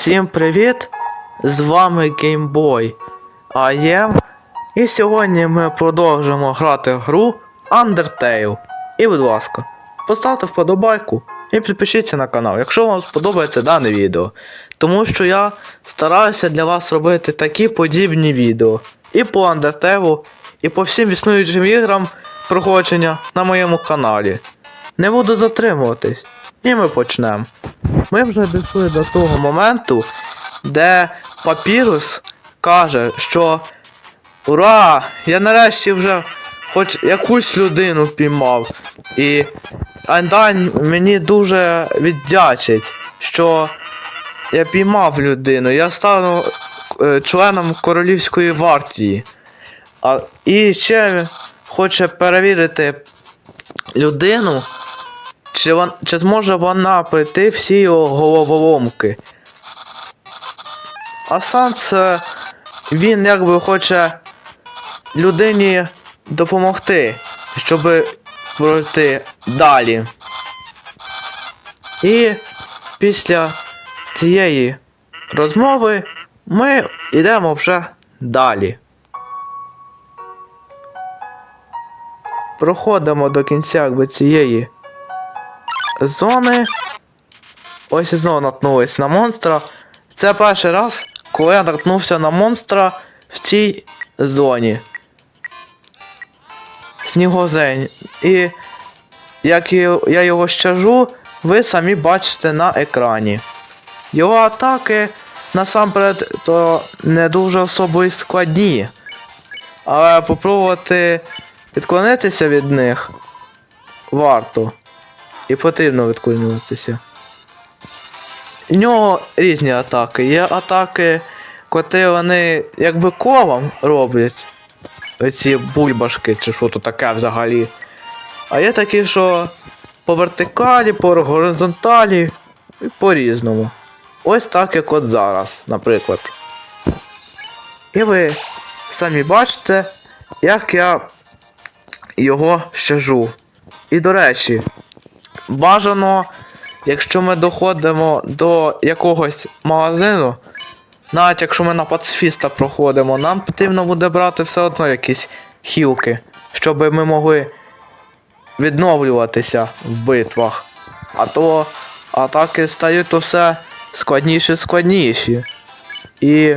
Всім привіт! З вами GameBoy АЄМ. І сьогодні ми продовжимо грати гру Undertale. І, будь ласка, поставте вподобайку і підпишіться на канал, якщо вам сподобається дане відео. Тому що я стараюся для вас робити такі подібні відео. І по Undertale, і по всім існуючим іграм проходження на моєму каналі. Не буду затримуватись. І ми почнемо. Ми вже дійшли до того моменту, де Папірус каже, що Ура! Я нарешті вже хоч якусь людину піймав. І Андань мені дуже віддячить, що я піймав людину, я стану е, членом королівської вартії. А, і ще хоче перевірити людину, чи, вон, чи зможе вона пройти всі його головоломки. А це він якби хоче людині допомогти, щоб пройти далі. І після цієї розмови ми йдемо вже далі. Проходимо до кінця якби цієї зони. Ось і знову наткнулись на монстра. Це перший раз, коли я наткнувся на монстра в цій зоні. Снігозень. І як я його щажу, ви самі бачите на екрані. Його атаки насамперед то не дуже особо і складні. Але попробувати відклонитися від них варто. І потрібно відклонюватися. У нього різні атаки. Є атаки, котрі вони якби колом роблять. Оці бульбашки, чи що то таке взагалі. А є такі, що по вертикалі, по горизонталі і по-різному. Ось так, як от зараз, наприклад. І ви самі бачите, як я його щажу. І до речі, бажано, якщо ми доходимо до якогось магазину, навіть якщо ми на пацифіста проходимо, нам потрібно буде брати все одно якісь хілки, щоб ми могли відновлюватися в битвах. А то атаки стають то все складніші складніші. І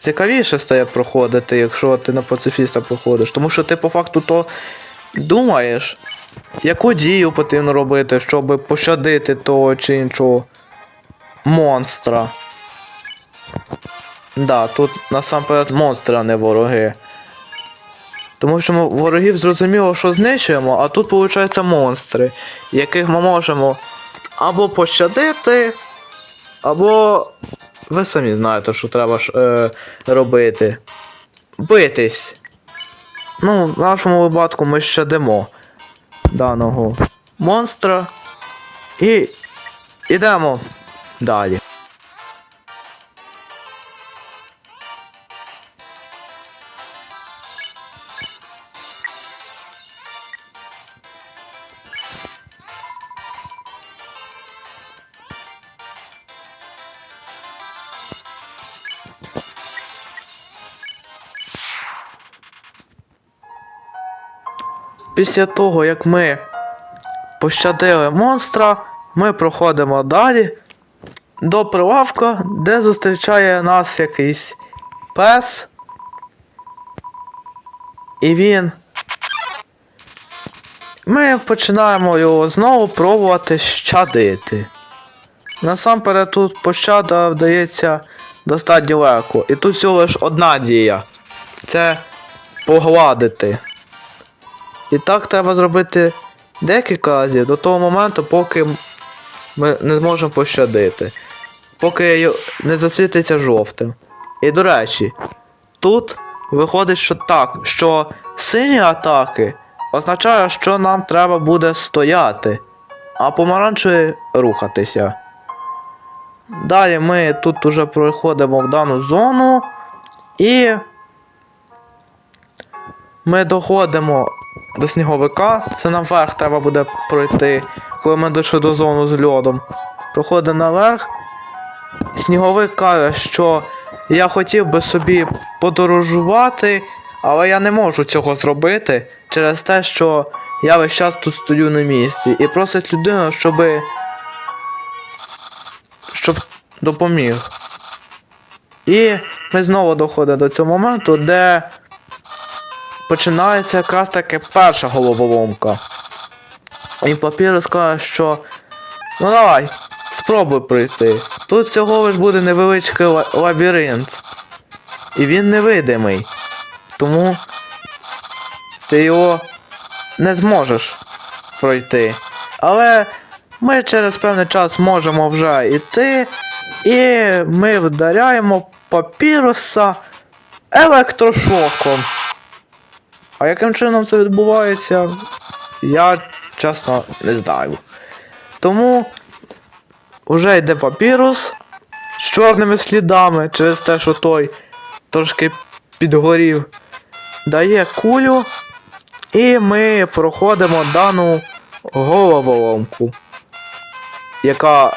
цікавіше стає проходити, якщо ти на пацифіста проходиш. Тому що ти по факту то думаєш, яку дію потрібно робити, щоб пощадити того чи іншого монстра. Да, тут насамперед монстри, а не вороги. Тому що ми ворогів зрозуміло, що знищуємо, а тут, виходить, монстри, яких ми можемо або пощадити, або. Ви самі знаєте, що треба ж, е, робити. Битись. Ну, в нашому випадку ми ще демо даного монстра. І йдемо далі. Після того, як ми пощадили монстра, ми проходимо далі до прилавка, де зустрічає нас якийсь пес. І він. Ми починаємо його знову пробувати щадити. Насамперед тут пощада вдається достатньо легко. І тут всього лиш одна дія. Це погладити. І так треба зробити декілька разів до того моменту, поки ми не зможемо пощадити. Поки не засвітиться жовтим. І до речі, тут виходить, що так, що сині атаки означає, що нам треба буде стояти, а помаранчеві рухатися. Далі ми тут уже проходимо в дану зону і ми доходимо до сніговика. Це наверх треба буде пройти, коли ми дійшли до зони з льодом. Проходимо наверх сніговик каже, що я хотів би собі подорожувати, але я не можу цього зробити через те, що я весь час тут стою на місці і просить людину, щоб. щоб допоміг. І ми знову доходимо до цього моменту, де починається якраз таки перша головоломка. І папір каже, що ну давай, спробуй пройти. Тут всього лиш буде невеличкий лабіринт. І він невидимий. Тому ти його не зможеш пройти. Але ми через певний час можемо вже йти, і ми вдаряємо папіруса електрошоком. А яким чином це відбувається, я чесно не знаю. Тому вже йде папірус з чорними слідами через те, що той трошки підгорів. Дає кулю, і ми проходимо дану головоломку, яка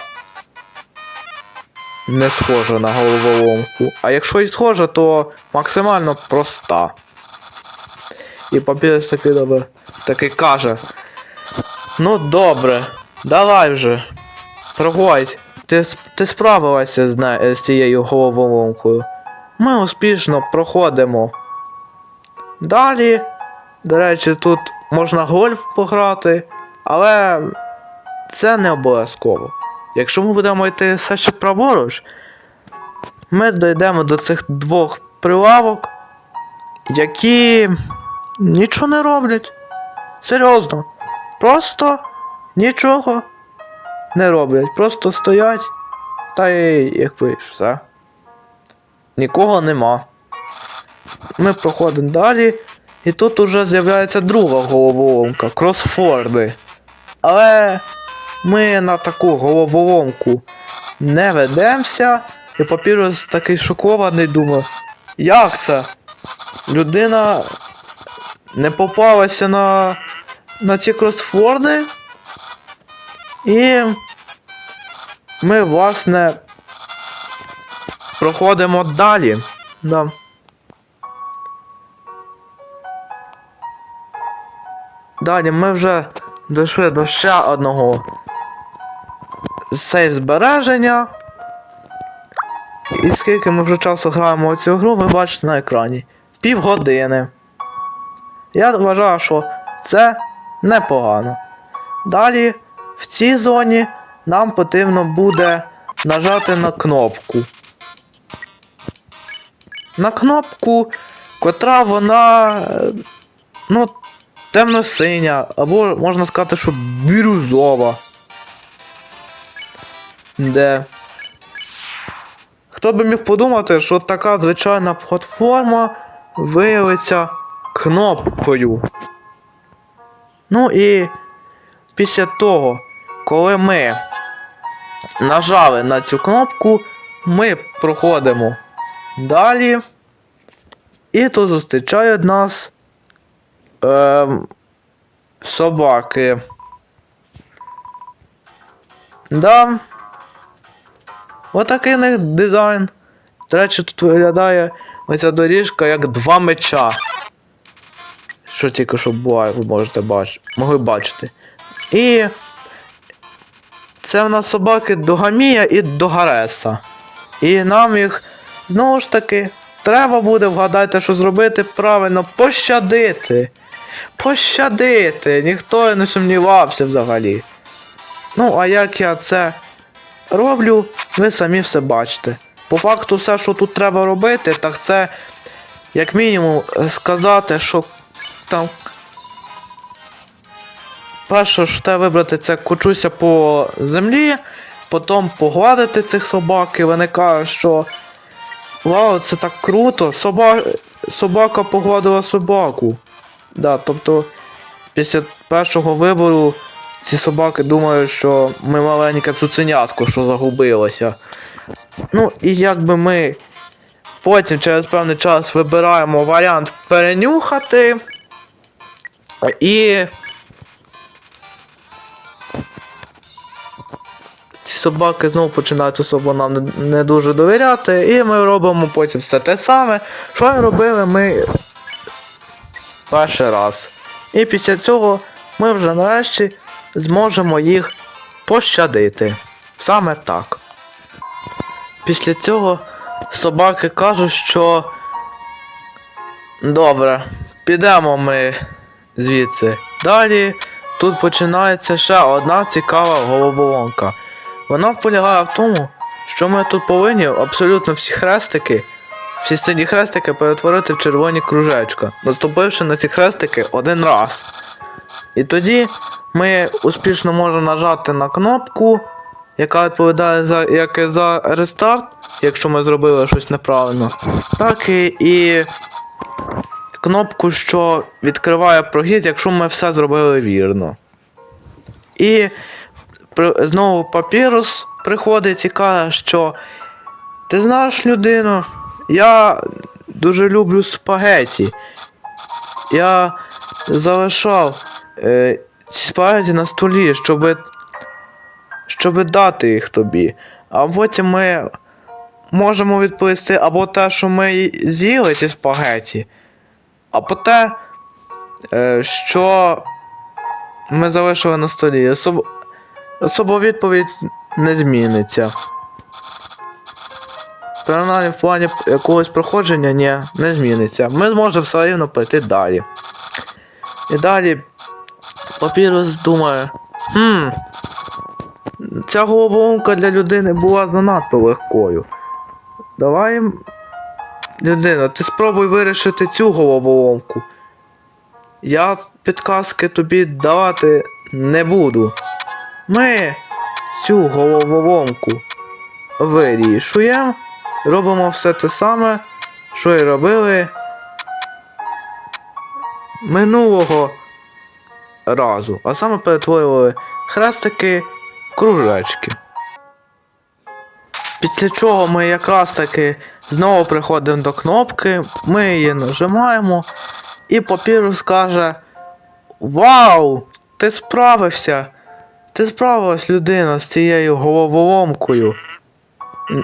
не схожа на головоломку. А якщо і схожа, то максимально проста. І папір добре такий каже. Ну добре, давай вже. Проходь. Ти, ти справилася з, не- з цією головоломкою. Ми успішно проходимо. Далі, до речі, тут можна гольф пограти, але це не обов'язково. Якщо ми будемо йти все ще праворуч, ми дійдемо до цих двох прилавок, які нічого не роблять. Серйозно. Просто нічого не роблять. Просто стоять та й як ви все. Нікого нема. Ми проходимо далі, і тут уже з'являється друга головоломка кросфорди. Але ми на таку головоломку не ведемося, і папірус такий шокований думає, як це? Людина не попалася на, на ці кросфорди. І ми, власне, проходимо далі. Да. Далі ми вже дійшли до ще одного сейф збереження. І скільки ми вже часу граємо цю гру, ви бачите на екрані. Півгодини. Я вважаю, що це непогано. Далі в цій зоні нам потрібно буде нажати на кнопку. На кнопку, котра вона. е, ну, темно-синя, або можна сказати, що бірюзова. Де. Хто би міг подумати, що така звичайна платформа виявиться кнопкою. Ну і після того, коли ми нажали на цю кнопку, ми проходимо далі. І тут зустрічають нас ем, собаки. Да. Отакий у них дизайн. До речі, тут виглядає оця доріжка як два меча. Що тільки що буває, ви можете бачити. Могли бачити. І це в нас собаки Догамія і Догареса. І нам їх знову ж таки треба буде вгадати, що зробити правильно, пощадити. Пощадити. Ніхто не сумнівався взагалі. Ну, а як я це роблю, ви самі все бачите. По факту, все, що тут треба робити, так це, як мінімум, сказати, що там. Перше, що треба вибрати, це кочуся по землі, потім погладити цих собак, і вони що Вау, це так круто! Соба... Собака погладила собаку. Да, тобто, після першого вибору ці собаки думають, що ми маленьке цуценятко, що загубилося. Ну, і якби ми потім через певний час вибираємо варіант перенюхати. І. Ці собаки знову починають особо нам не, дуже довіряти, і ми робимо потім все те саме, що робили ми перший раз. І після цього ми вже нарешті зможемо їх пощадити. Саме так. Після цього собаки кажуть, що добре, підемо ми звідси. Далі тут починається ще одна цікава головоломка. Вона полягає в тому, що ми тут повинні абсолютно всі хрестики, всі сині хрестики перетворити в червоні кружечка, наступивши на ці хрестики один раз. І тоді ми успішно можемо нажати на кнопку, яка відповідає за як за рестарт, якщо ми зробили щось неправильно, так і, і кнопку, що відкриває прохід, якщо ми все зробили вірно. І знову папірус приходить і каже, що ти знаєш людину, я дуже люблю спагеті. Я залишав е, ці спагеті на столі, щоб, щоб дати їх тобі. А потім ми можемо відповісти або те, що ми з'їли ці спагеті, або те, е, що ми залишили на столі. Особ... Особа відповідь не зміниться. Принаймні в плані якогось проходження ні, не зміниться. Ми зможемо все рівно пройти далі. І далі папірус думає. Хм. Ця головоломка для людини була занадто легкою. Давай. Людина, ти спробуй вирішити цю головоломку. Я підказки тобі давати не буду. Ми цю головоломку вирішуємо. Робимо все те саме, що і робили минулого разу. А саме перетворювали хрестики кружечки. Після чого ми якраз таки знову приходимо до кнопки, ми її нажимаємо, і папірус каже: Вау! Ти справився! Ти справилась людина з цією головоломкою.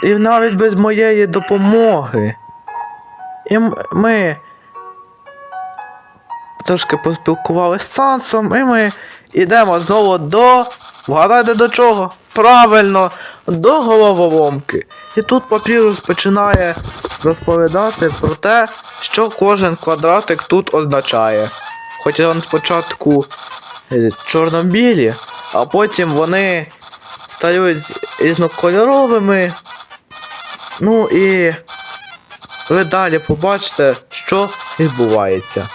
І навіть без моєї допомоги. І ми трошки поспілкувалися з Сансом, і ми йдемо знову до. Вгадайте до чого? Правильно, до головоломки. І тут папірус починає розповідати про те, що кожен квадратик тут означає. Хоча він спочатку е, чорно-білі, а потім вони стають різнокольоровими. Ну і ви далі побачите, що відбувається.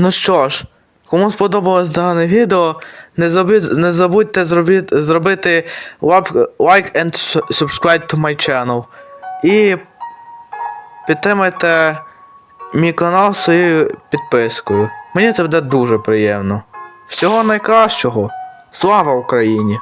Ну що ж, кому сподобалось дане відео, не, забудь, не забудьте зробити, зробити like and subscribe to my channel. І підтримайте мій канал своєю підпискою. Мені це буде дуже приємно. Всього найкращого. Слава Україні!